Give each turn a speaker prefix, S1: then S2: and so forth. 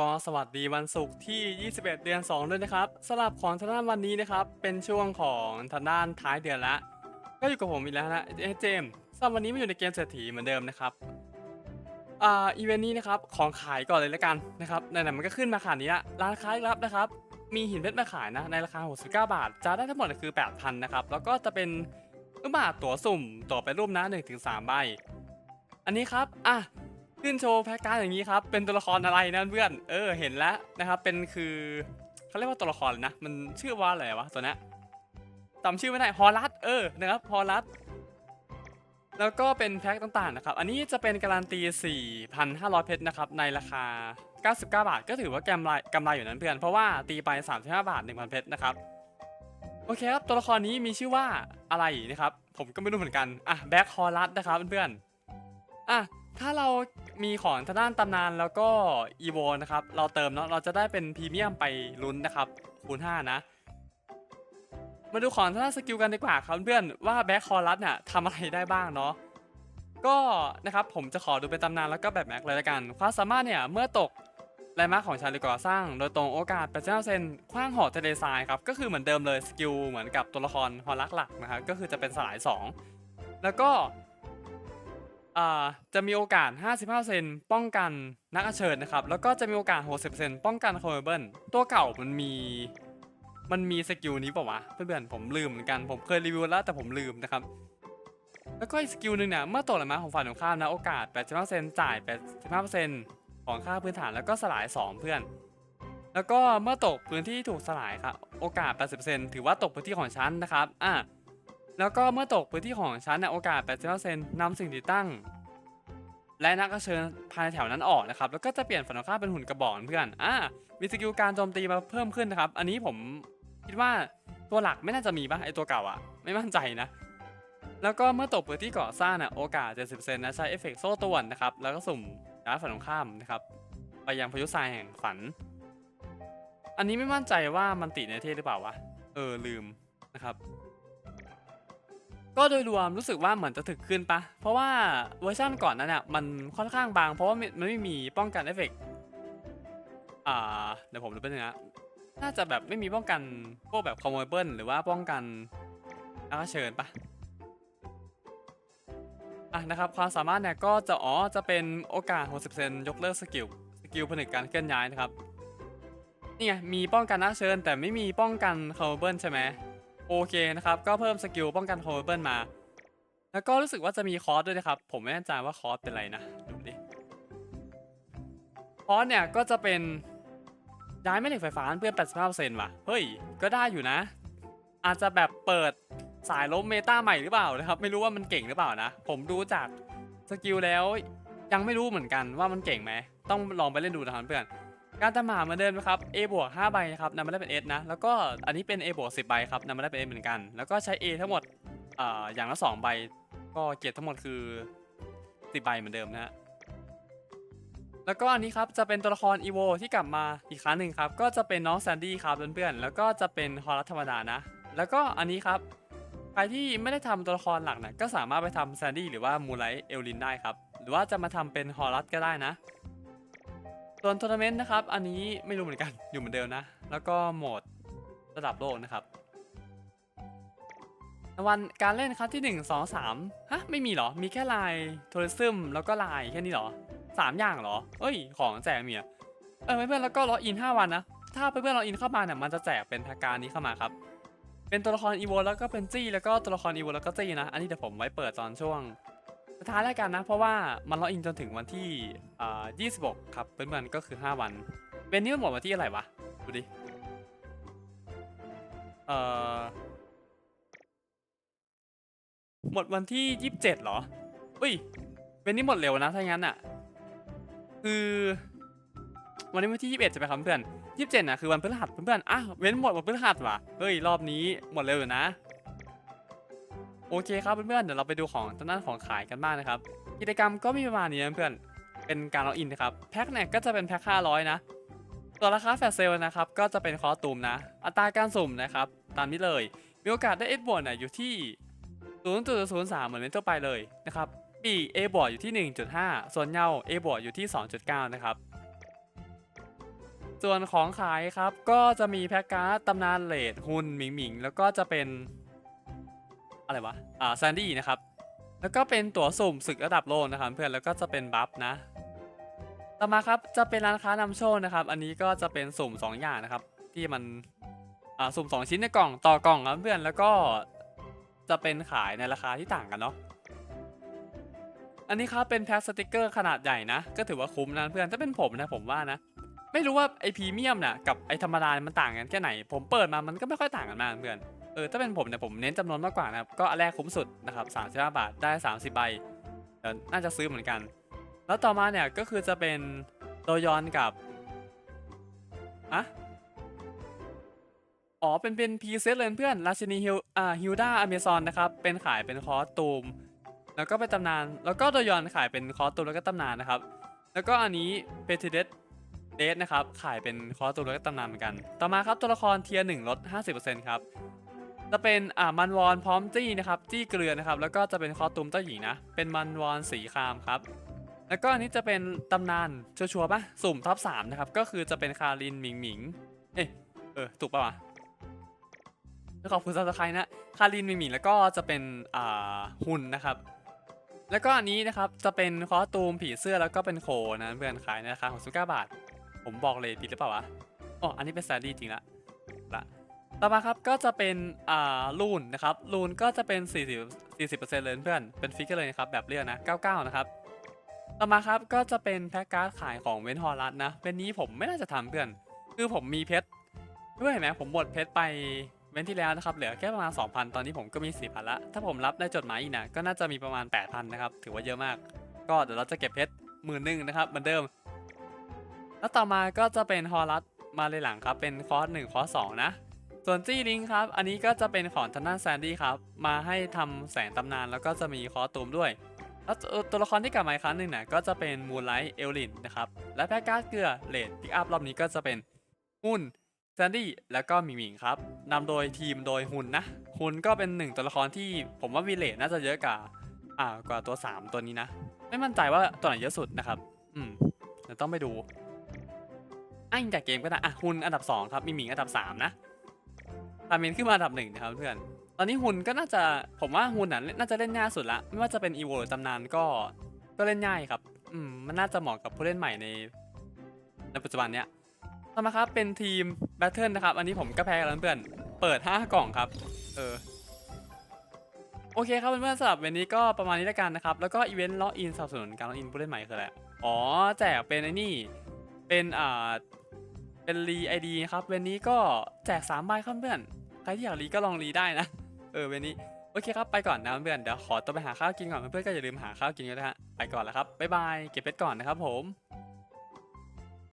S1: ก็สวัสดีวันศุกร์ที่ 21 เดือน 2 ด้วยนะครับสำหรับของทางด้านวันนี้นะครับ เป็นช่วงของทางด้านท้ายเดือนละ ก็อยู่กับผมอีกแล้วนะเอเจมส์สำหรับวันนี้มาอยู่ในเกมเศรษฐีเหมือนเดิมนะครับ อ่า อีเวนต์นี้นะครับ ของขายก่อนเลยแล้วกันนะครับไหนๆมันก็ขึ้นมาขนาดนี้ละ ร้านค้ารับนะครับ มีหินเพชรมาขายนะ ในราคา 69 บาท จะได้ทั้งหมดคือ 8,000 นะครับ แล้วก็จะเป็นลูกบาทตั๋วสุ่ม ตั๋วไปรูปนะ1-3ใบ อันนี้ครับ อะ ขึ้นโชว์แพ็กการ์ดอย่างนี้ครับ เป็นตัวละครอะไรนะเพื่อน เออ เห็นแล้วนะครับ เป็นคือเขาเรียกว่าตัวละครเลยนะ มันชื่อว่าอะไรวะตัวนี้จำชื่อไม่ได้ ฮอลัส เออ นะครับ ฮอลัส แล้วก็เป็นแพ็คต่างๆนะครับ อันนี้จะเป็นการันตี 4,500 เพชรนะครับ ในราคา 99 บาท ก็ถือว่ากำไรกำไรอยู่นั้นเพื่อน เพราะว่าตีไป 35 บาท 1,000 เพชรนะครับ โอเคครับ ตัวละครนี้มีชื่อว่าอะไรนะครับ ผมก็ไม่รู้เหมือนกัน อะ แบ็คฮอลัสนะครับเพื่อนๆอะ ถ้าเรามีของทางด้านตำนานแล้วก็อีโวนะครับ เราเติมเนาะเราจะได้เป็นพรีเมียมไปลุ้นนะครับคูณ5นะ มาดูของทางด้านสกิลกันดีกว่าครับเพื่อนว่าแบ็คคอรัสเนี่ยทำอะไรได้บ้างเนาะก็นะครับผมจะขอดูเป็นตำนานแล้วก็แบบแม็กเลยละกัน ความสามารถเนี่ยเมื่อตกแลน์มาของชาลิก่อสร้าง โดยตรงโอกาส80%เซนคว้างหอทะเลทรายครับก็คือเหมือนเดิมเลยสกิลเหมือนกับตัวละครฮอลักหลักนะครับก็คือจะเป็นสลาย 2 แล้วก็ อ่าจะมีโอกาส 55%ป้องกันนักอัญเชิญนะครับ แล้วก็จะมีโอกาส 60%ป้องกันคอมเบิลตัวเก่ามันมีมันมีสกิลนี้เปล่าวะเพื่อนๆผมลืมเหมือนกันผมเคยรีวิวแล้วแต่ผมลืมนะครับ แล้วก็อีกสกิลหนึ่งเนี่ยเมื่อตกหลังมาของฝ่ายตรงข้ามนะโอกาส 85%จ่าย 85%ของค่าพื้นฐานแล้วก็สลาย 2 เพื่อน แล้วก็เมื่อตกพื้นที่ถูกสลายครับโอกาส 80%ถือว่าตกพื้นที่ของฉันนะครับอะ แล้วก็เมื่อตกพื้นที่ของฉันเนี่ยโอกาส 80%นำสิ่งติดตั้ง และนักเชิญภายในแถวนั้นออกนะครับ แล้วก็จะเปลี่ยนฝั่งตรงข้าเป็นหุ่นกระบอกเพื่อนอ่ามีสกิลการโจมตีมาเพิ่มขึ้นนะครับ อันนี้ผมคิดว่าตัวหลักไม่น่าจะมีปะไอตัวเก่าอะไม่มั่นใจนะ แล้วก็เมื่อตกพื้นที่ก่อสร้างน่ะโอกาส 70%นะใช้เอฟเฟกต์โซ่ตวนนะครับ แล้วก็สุ่มย้ายฝั่งตรงข้ามนะครับ ไปยังพายุทรายแห่งฝัน อันนี้ไม่มั่นใจว่ามันติดในเทศหรือเปล่าวะ เออลืมนะครับ ก็โดยรวมรู้สึกว่าเหมือนจะถึกขึ้นปะ เพราะว่าเวอร์ชันก่อนนั้นเนี่ยมันค่อนข้างบาง เพราะว่ามันไม่มีป้องกันเอฟเฟกต์อ่าเดี๋ยวผมดูไปบนึงนะน่าจะแบบไม่มีป้องกันพวกแบบคอมโบเบิลหรือว่าป้องกันนักเชิญปะอะนะครับความสามารถเนี่ยก็จะอ๋อจะเป็นโอกาส 60%ยกเลิกสกิลสกิลผนึกการเคลื่อนย้ายนะครับนี่ไงมีป้องกันนักเชิญแต่ไม่มีป้องกันคอมโบเบิลใช่ไหม โอเคนะครับ ก็เพิ่มสกิลป้องกันโฮเบิลมา แล้วก็รู้สึกว่าจะมีคอร์สด้วยนะครับ ผมไม่แน่ใจว่าคอร์สเป็นอะไรนะ ดูดิ คอร์สเนี่ยก็จะเป็นย้ายแม่เหล็กไฟฟ้าเพื่อน85%ว่ะ เฮ้ย ก็ได้อยู่นะ อาจจะแบบเปิดสายล้มเมตาใหม่หรือเปล่านะครับ ไม่รู้ว่ามันเก่งหรือเปล่านะ ผมดูจากสกิลแล้วยังไม่รู้เหมือนกันว่ามันเก่งไหม ต้องลองไปเล่นดูนะครับเพื่อน การตามหาเหมือนเดิมนะครับ A บวก5ใบนะครับนำมาได้เป็น S นะ แล้วก็อันนี้เป็น A บวก10ใบครับนำมาได้เป็น S เหมือนกัน แล้วก็ใช้ A ทั้งหมดอ่าอย่างละ2ใบ ก็เกียรติทั้งหมดคือ10ใบเหมือนเดิมนะฮะแล้วก็อันนี้ครับจะเป็นตัวละคร EVO ที่กลับมาอีกครั้งหนึ่งครับก็จะเป็นน้องแซนดี้ครับเพื่อนๆแล้วก็จะเป็นฮอรัสธรรมดานะ แล้วก็อันนี้ครับใครที่ไม่ได้ทำตัวละครหลักนะก็สามารถไปทำแซนดี้หรือว่ามูไลเอลลินได้ครับหรือว่าจะมาทำเป็นฮอรัสก็ได้นะ ส่วนทัวร์นาเมนต์นะครับ อันนี้ไม่รู้เหมือนกัน อยู่เหมือนเดิมนะ แล้วก็โหมดระดับโลกนะครับวันการเล่นครั้งที่ 1 2 3ฮะไม่มีหรอ มีแค่ลายทัวริซึมแล้วก็ลายแค่นี้หรอ 3 อย่างหรอ เอ้ย ของแจกมีอะเออเพื่อนๆแล้วก็ล็อกอิน 5 วันนะ ถ้าเพื่อนๆล็อกอินเข้ามาเนี่ยมันจะแจกเป็นทางการนี้เข้ามาครับ เป็นตัวละครอีโวแล้วก็เป็นจี้แล้วก็ตัวละครอีโวแล้วก็จี้นะ อันนี้เดี๋ยวผมไว้เปิดตอนช่วง สุดท้ายแล้วกันนะ เพราะว่ามันล็อกอินจนถึงวันที่อ่า26 ครับเพื่อนๆก็คือ 5 วันเวนนี้มันหมดวันที่อะไรวะ ดูดิ เอ่อ หมดวันที่ 27 เหรอ อุ้ยเวนนี้หมดเร็วนะ ถ้างั้นอะ คือ วันนี้วันที่ 21 ใช่ไหมครับเพื่อน27น่ะคือวันพฤหัสเพื่อนๆอะเว้นหมดวันพฤหัสว่ะ เฮ้ย รอบนี้หมดเร็วอยู่นะ โอเคครับเพื่อนๆเดี๋ยวเราไปดูของทางด้านของขายกันบ้างนะครับ กิจกรรมก็มีประมาณนี้เพื่อนเป็นการล็อกอินนะครับแพ็คเนี่ยก็จะเป็นแพ็ค500 นะตัวราคาแฟลชเซลนะครับก็จะเป็นคอสตูมนะ อัตราการสุ่มนะครับตามนี้เลย มีโอกาสได้ S บวกเนี่ยอยู่ที่0.03เหมือนเป็นทั่วไปเลยนะครับปี A บวกอยู่ที่ 1.5 ส่วนเงา A บวกอยู่ที่ 2.9 นะครับ ส่วนของขายครับก็จะมีแพ็กการ์ดตำนานเลดหุ่นหมิงหมิงแล้วก็จะเป็น อะไรวะ อ่าแซนดี้นะครับ แล้วก็เป็นตั๋วสุ่มศึกระดับโลกนะครับเพื่อน แล้วก็จะเป็นบัฟนะ ต่อมาครับ จะเป็นร้านค้านำโชคนะครับ อันนี้ก็จะเป็นสุ่ม 2 อย่างนะครับ ที่มัน อ่า สุ่ม 2 ชิ้นในกล่อง ต่อกล่องครับเพื่อน แล้วก็จะเป็นขายในราคาที่ต่างกันเนาะ อันนี้ครับเป็นแพ็คสติกเกอร์ขนาดใหญ่นะ ก็ถือว่าคุ้มนะเพื่อน ถ้าเป็นผมนะผมว่านะ ไม่รู้ว่าไอพรีเมียมน่ะกับไอธรรมดา มันต่างกันแค่ไหน ผมเปิดมา มันก็ไม่ค่อยต่างกันมากเพื่อน เออถ้าเป็นผมเนี่ยผมเน้นจำนวนมากกว่านะครับก็อันแรกคุ้มสุดนะครับ35 บาทได้ 30 ใบน่าจะซื้อเหมือนกัน แล้วต่อมาเนี่ยก็คือจะเป็นโดยอนกับอะอ๋อเป็นเป็นพีเซตเลยเพื่อนราชินีฮิวอ่าฮิวดาอเมซอนนะครับเป็นขายเป็นคอสตูม แล้วก็เป็นตำนาน แล้วก็โดยอนขายเป็นคอสตูมแล้วก็ตำนานนะครับ แล้วก็อันนี้เปเทเดสเดสนะครับขายเป็นคอสตูมแล้วก็ตำนานเหมือนกัน ต่อมาครับตัวละครเทียร์หนึ่งลด50%ครับ จะเป็นอ่ามันวอนพร้อมจี้นะครับจี้เกลือนะครับแล้วก็จะเป็นคอตูมเจ้าหญิงนะเป็นมันวอนสีครามครับแล้วก็อันนี้จะเป็นตำนานชัวร์ๆปะสุ่มท็อปสามนะครับก็คือจะเป็นคารินหมิงหมิงเอ๊ะเออถูกปะวะแล้วขอบคุณซับสไครต์นะคารินหมิงหมิงแล้วก็จะเป็นอ่าหุ่นนะครับแล้วก็อันนี้นะครับจะเป็นคอตูมผีเสื้อแล้วก็เป็นโคนะเพื่อนขายในราคาของสุก้าบาท ผมบอกเลยผิดหรือเปล่าวะอ๋ออันนี้เป็นซดดี้จริงละละ ต่อมาครับก็จะเป็นอ่าลูนนะครับลูนก็จะเป็น 40 40%เลยเพื่อนเป็นฟิกเกอร์เลยนะครับแบบเลือกนะ 99 นะครับต่อมาครับก็จะเป็นแพ็กการ์ดขายของเวนฮอรัสนะเป็นนี้ผมไม่น่าจะทำเพื่อน คือผมมีเพชรด้วยเห็นไหมผมหมดเพชรไปเว้นที่แล้วนะครับเหลือแค่ประมาณ 2,000 ตอนนี้ผมก็มี 4,000 ละ ถ้าผมรับได้จดหมายอีกนะก็น่าจะมีประมาณ 8,000 นะครับ ถือว่าเยอะมาก ก็เดี๋ยวเราจะเก็บเพชรหมื่นหนึ่งนะครับเหมือนเดิม แล้วต่อมาก็จะเป็นฮอรัสมาเลยหลังครับ เป็นคอร์สหนึ่งคอร์สสองนะ ส่วนจี้ลิงครับ อันนี้ก็จะเป็นของทันนันแซนดี้ครับ มาให้ทำแสงตำนานแล้วก็จะมีคอร์สตูมด้วย แล้วตัวละครที่กลับมาอีกครั้งหนึ่งเนี่ยก็จะเป็นมูนไลท์เอลลินนะครับ และแพ็กการ์ดเกลือเลดพิกอัพรอบนี้ก็จะเป็นหุ่นแซนดี้แล้วก็มิงมิงครับนำโดยทีมโดยหุ่นนะหุ่นก็เป็นหนึ่งตัวละครที่ผมว่าวีเลดน่าจะเยอะกว่าอ่ากว่าตัว 3 ตัวนี้นะ ไม่มั่นใจว่าตัวไหนเยอะสุดนะครับ อืมเดี๋ยวต้องไปดูอ้างจากเกมก็ได้อะหุ่นอันดับ 2 ครับมิงมิงอันดับ 3 นะ ทามินขึ้นมาอันดับหนึ่งนะครับเพื่อน ตอนนี้หุ่นก็น่าจะผมว่าหุ่นน่ะน่าจะเล่นง่ายสุดละ ไม่ว่าจะเป็นอีโวหรือตำนานก็ก็เล่นง่ายครับ อืมมันน่าจะเหมาะกับผู้เล่นใหม่ในในปัจจุบันเนี้ยต่อมาครับเป็นทีมแบทเทิลนะครับ อันนี้ผมก็แพ้กันแล้วเพื่อน เปิด 5 กล่องครับ เออ โอเคครับเพื่อนๆสำหรับวันนี้ก็ประมาณนี้แล้วกันนะครับ แล้วก็อีเวนต์ล็อกอินสนับสนุนการล็อกอินผู้เล่นใหม่คืออะไร อ๋อแจกเป็นไอ้นี่ เป็นอ่า เป็นรีไอดีครับ วันนี้ก็แจก3ใบครับเพื่อน ใครที่อยากรีก็ลองรีได้นะ เออเวันนี้โอเคครับไปก่อนนะเพื่อนเดี๋ยวขอตัวไปหาข้าวกินก่อนเพื่อนๆก็อย่าลืมหาข้าวกินกันนะฮะไปก่อนแล้วครับบ๊ายบายเก็บเพชรก่อนนะครับผม